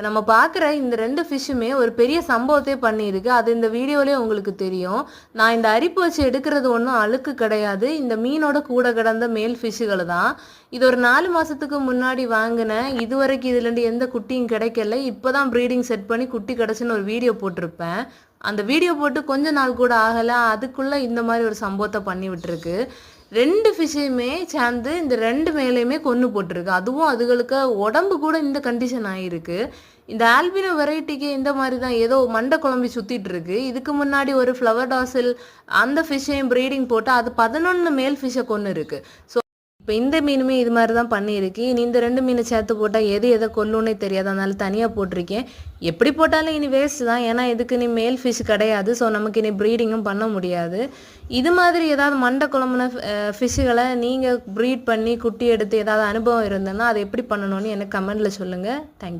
இப்போ நம்ம பார்க்குற இந்த ரெண்டு ஃபிஷ்ஷுமே ஒரு பெரிய சம்பவத்தை பண்ணியிருக்கு. அது இந்த வீடியோலேயே உங்களுக்கு தெரியும். நான் இந்த அரிப்பு வச்சு எடுக்கிறது ஒன்றும் அழுக்கு கிடையாது. இந்த மீனோட கூட கிடந்த மேல் ஃபிஷ்ஷுகளை தான். இது ஒரு நாலு மாதத்துக்கு முன்னாடி வாங்கினேன் இது வரைக்கும் இதுலேருந்து எந்த குட்டியும் கிடைக்கல. இப்போ தான் ப்ரீடிங் செட் பண்ணி குட்டி கிடச்சுன்னு ஒரு வீடியோ போட்டிருப்பேன். அந்த வீடியோ போட்டு கொஞ்ச நாள் கூட ஆகலை. அதுக்குள்ளே இந்த மாதிரி ஒரு சம்பவத்தை பண்ணி விட்டுருக்கு. ரெண்டு ஃபிஷ்ஷையுமே சேர்ந்து இந்த ரெண்டு மேலேயுமே கொன்று போட்டிருக்கு. அதுவும் அதுகளுக்கு உடம்பு கூட இந்த கண்டிஷன் ஆகிருக்கு இந்த ஆல்பினோ வெரைட்டிக்கு இந்த மாதிரி தான் ஏதோ மண்டை குழம்பி சுற்றிட்டு இருக்கு. இதுக்கு முன்னாடி ஒரு ஃப்ளவர் டாசில் அந்த ஃபிஷ்ஷையும் ப்ரீடிங் போட்டு அது பதினொன்று மேல் ஃபிஷ்ஷை கொன்று இருக்குது ஸோ இப்போ இந்த மீனுமே இது மாதிரி தான் பண்ணியிருக்கு. இனி இந்த ரெண்டு மீனை சேர்த்து போட்டால் எது எதை கொல்லுன்னே தெரியாது. அதனால தனியாக போட்டிருக்கேன். எப்படி போட்டாலும் இனி வேஸ்ட் தான். ஏன்னா இதுக்கு இனி மேல் ஃபிஷ் கிடையாது. ஸோ நமக்கு இனி ப்ரீடிங்கும் பண்ண முடியாது. இது மாதிரி ஏதாவது மண்டை குழம்புன ஃபிஷ்ஷுகளை நீங்கள் ப்ரீட் பண்ணி குட்டி எடுத்து ஏதாவது அனுபவம் இருந்ததுன்னா அதை எப்படி பண்ணணும்னு எனக்கு கமெண்டில் சொல்லுங்கள் தேங்க்யூ